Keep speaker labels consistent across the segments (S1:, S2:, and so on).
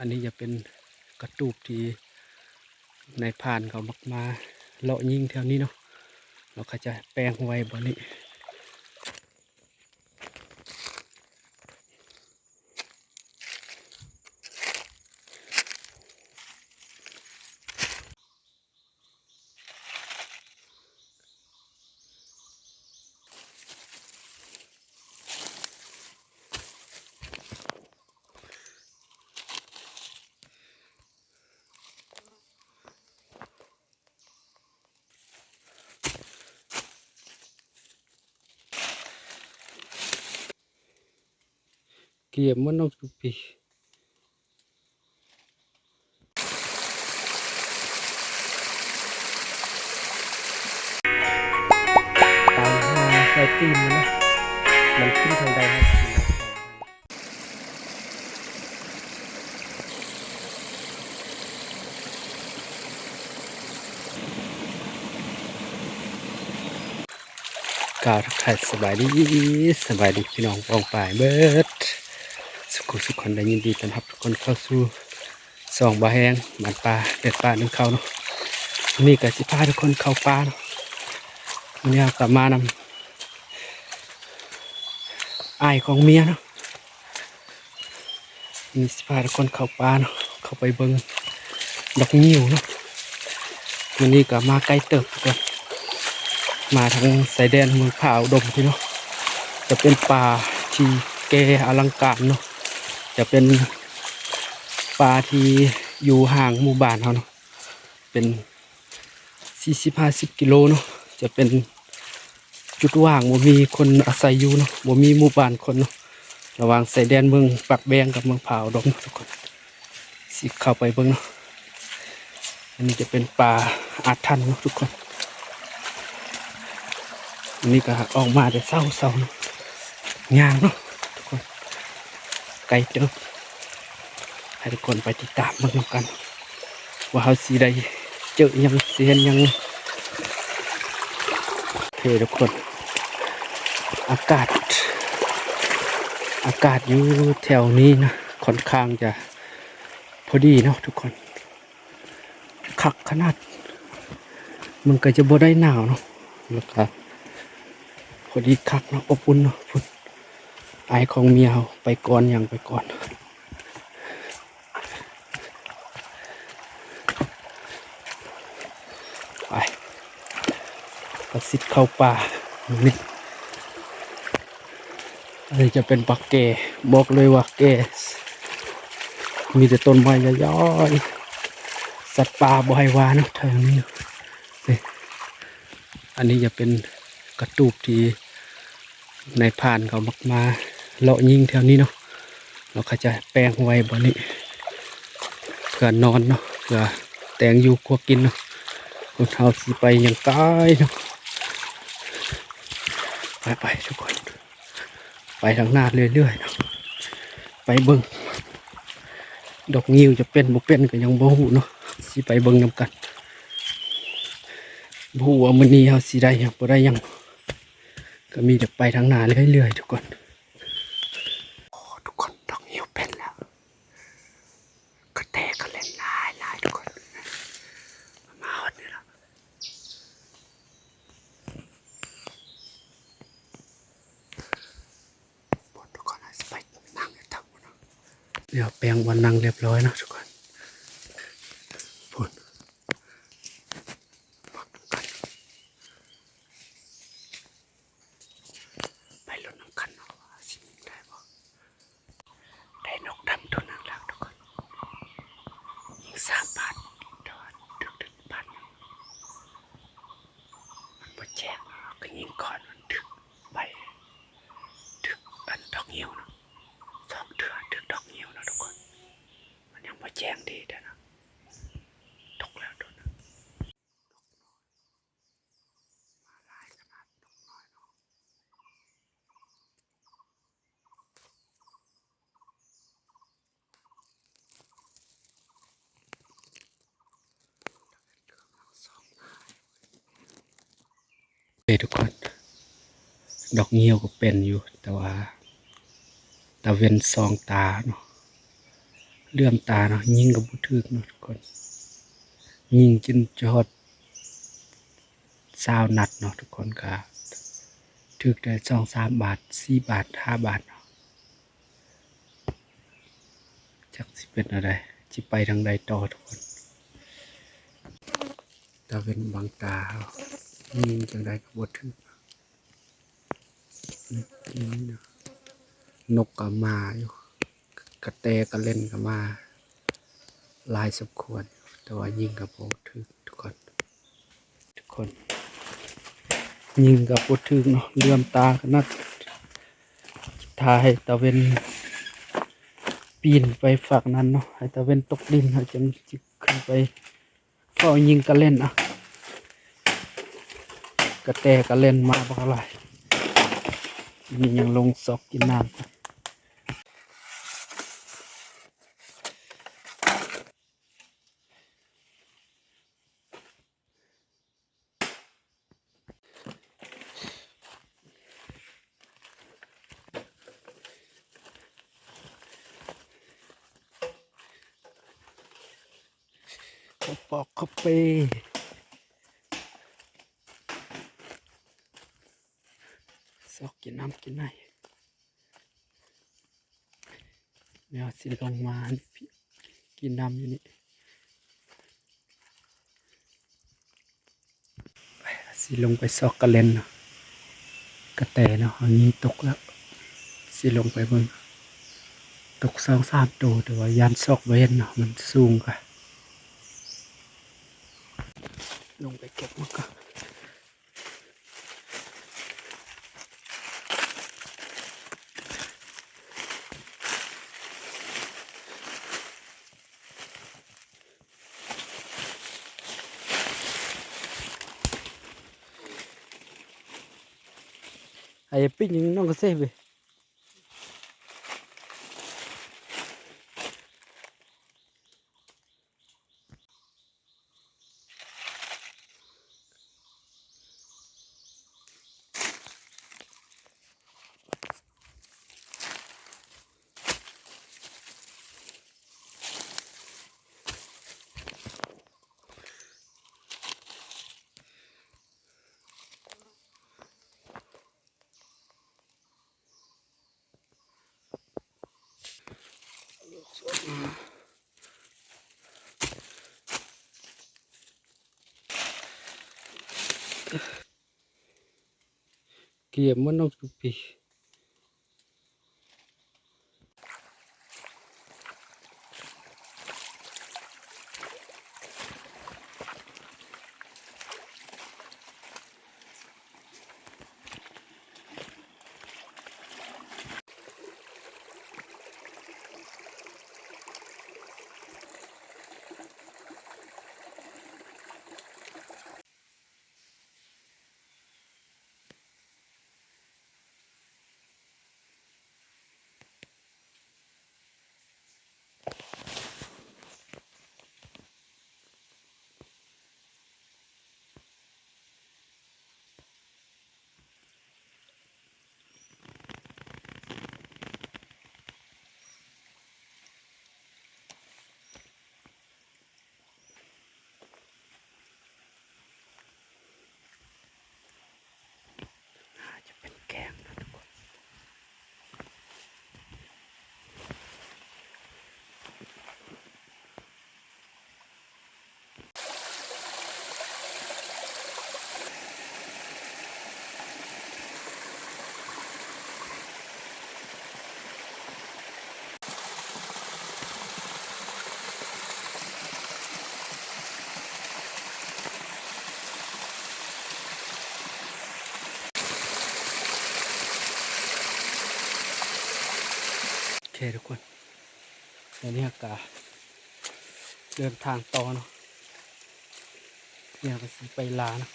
S1: อันนี้จะเป็นกระตูบที่ในผ่านเขามักมาเลาะยิงแถวนี้เนาะเราก็จะแปลงไว้บนนี้ เกี่ยมมันเอาทุกปีตามหาใส่ตีนมันนะมันขึ้นทางใดให้กินแล้วต่อให้กล่าวทักทายสบายดีสบายดีพี่น้องปองป่ายเบิด สุขุสุขคนได้ยินดีต้อนรับทุกคนเข้าสู่สองบาแหงบ้านป่าเด็ดป่านึ่งเขาเนาะนี่ก็สิพาทุกคนเข้าป่าเนาะวันนี้กลับมานำอของเมียเนาะมีสิพาทุกคนเข้าป่าเนาะเข้าไปเบิงดอกงิ้วเนาะวันนี้ก็มาใกล้เติบทุกคนมาทางสายแดนเมืองผาอุดมพี่เนาะจะเป็นป่าที่แกอลังการเนาะ จะเป็นปลาที่อยู่ห่างหมู่บ้านเขาเนาะเป็นสี่สิบห้าสิบกิโลเนาะจะเป็นจุดว่างบ่มีคนอาศัยอยู่เนาะบ่มีหมู่บ้านคนเนาะระหว่างสายแดนเมืองปักแบงกับเมืองผาวดงทุกคนสิเข้าไปเบิ่งเนาะอันนี้จะเป็นปลาอาทันเนาะทุกคนอันนี้ก็ออกมาแต่เศร้าเศร้าๆเนาะงามเนาะ ไกลเติบให้ทุกคนไปติดตามเบิ่งนกัน ว่าเขาสีใดเจอยังเสียนยังโอเคทุกคน อากาศ อากาศอยู่แถวนี้นะค่อนข้างจะพอดีเนาะทุกคนคักขนาด มันก็จะบ่ได้หนาวเนาะแล้วก็พอดีคักเนาะอบอุ่นเนาะ อายของเมียเอาไปก่อนอย่างไปก่อน ไปประสิทธิ์เข้าป่านี่อันนี้จะเป็นปักเกบอกเลยว่าเกมีแต่ต้นไม้ย้อยสัตว์ป่าบ่อยวานะแถวนี้เนอะนี่อันนี้จะเป็นกระตูบที่ในายพรานเขามักมา เลาะยิงแถวนี้เนาะเราก็จะแปลงไว้บนนี้เพื่อนอนเนาะเพื่อแตงอยู่กัวกินเนาะคนเฮาสิไปยังไกลเนาะไปไปทุกคน ไปทางหน้าเรื่อยๆเนาะไปเบิ่งดอกงิ้วจะเป็นบ่เป็นก็ยังบ่ฮู้เนาะสิไปเบิ่งนํกันบ่ฮู้ว่ามื้อนี้เฮาสิได้หยังบ่ได้หยังก็มีแต่ไปทางหน้าเรื่อยๆทุกคน โอ้ทุกคนดอกนิ้วเป็นแล้ว ก็แตกก็เล่นลายลายทุกคน มาหดนี่แล้วบนทุกคนอาจจะไปนั่งอยู่ทั้งหมดเนาะเดี๋ยวแปลงวั นั่งเรียบร้อยนะทุกคนพูดมักกันไปลุ้นน้ำกันเนาะว่าสิได้บ่ได้นกดำตัวนั้นแล้วทุกคนยิงสามบาทแต่ว่าดึกดึกพันมันบ่แจ้งเราก็ยิงก่อนมันดึกไปดึกอันดอกเหี่ยวเนาะสองเดือนดึกดอกเหี่ยวเนาะทุกคน มันยังบ่ แจ้งดีเด้อนะตกแล้วตัวนั้นมาลายขนาดตกน้อยเนาะเอ้ยทุกคน ดอกเงี้ยวก็เป็นอยู่ แต่ว่าตาเวนซองตาเนาะ เลื่อมตาเนาะยิงกับบุทึกเนาะทุกคนยิงจนจอดซาวนัดเนาะทุกคนก็ถึกได้สองสามบาทสี่บาทห้าบาทเนาะจักสิเป็นอะไรจิไปทางใดต่อทุกคนตาเป็นบางตาเายิงจังใดกับบุทึกนี่นะนกก็มาอยู่ กระแตก็เล่นกับมาลายสมควร แต่ว่ายิงกับโบถึกทุกคน ทุกคน ยิงกับโบถึกเนาะเลื่อมตากันนัดทาให้ตะเวนปีนไปฝักนั้นเนาะให้ตะเวนตกดินเขาจะจิขึ้นไปเฝ้ายิงกันเล่นอะกระแตก็เล่นมาบักอะไรนี่ยังลงซอกกินน้ำ ขาปอกข้าเปซอกกินน้ำกินไหนเดี๋ยวสิลงมากินน้ำอยู่นี่ไปสิลงไปซอกกระเล่นเนาะกระแตเนาะอันนี้ตกแล้ว สิลงไปเบิ่งตกสองสามตัวแต่ว่ายันซอกเว้นเนาะมันสูงกว่า ลงไปเก็บมันก่อนไอ้ปิ้งยังน้องก็เซฟเว้ย เกี่ยม เคทุกคนตอนนี้อากาศเดินทางต่อเนาะเนี่ยก็สิไปลานะ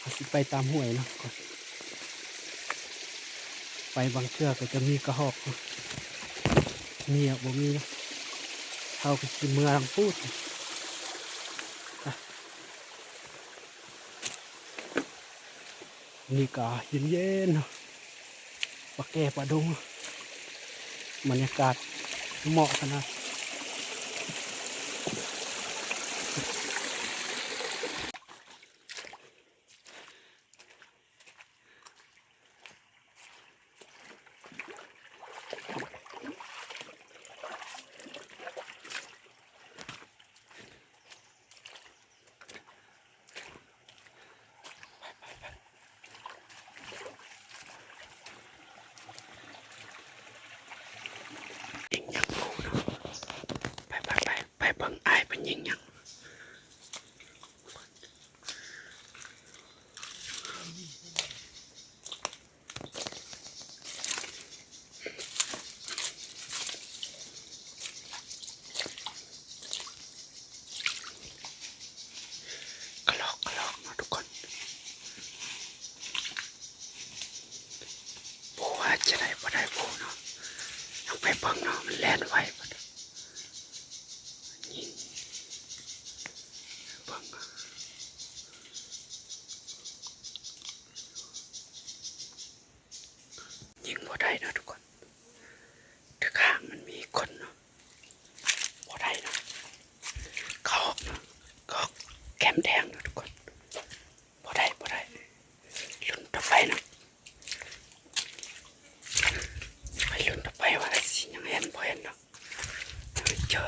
S1: ก็สิไปตามห้วยเนาะก่อนไปบางเชือกก็จะมีกระหอกเนาะมีอะบ่มีเนาะเขาก็สิเมืองพูดนี่ก็เย็นๆเนาะปลาแก่ปลาดงเนาะ บรรยากาศเหมาะขนาด บ่ได้นะทุกคนถ้าข้างมันมีคนเนาะบ่ได้นะกอกเนาะกอกแก้มแดงนะทุกคนบ่ได้บ่ได้ลุ้นต่อไปนะไปลุ้นต่อไปว่าสิยังเห็นบ่เห็นเนาะเจอ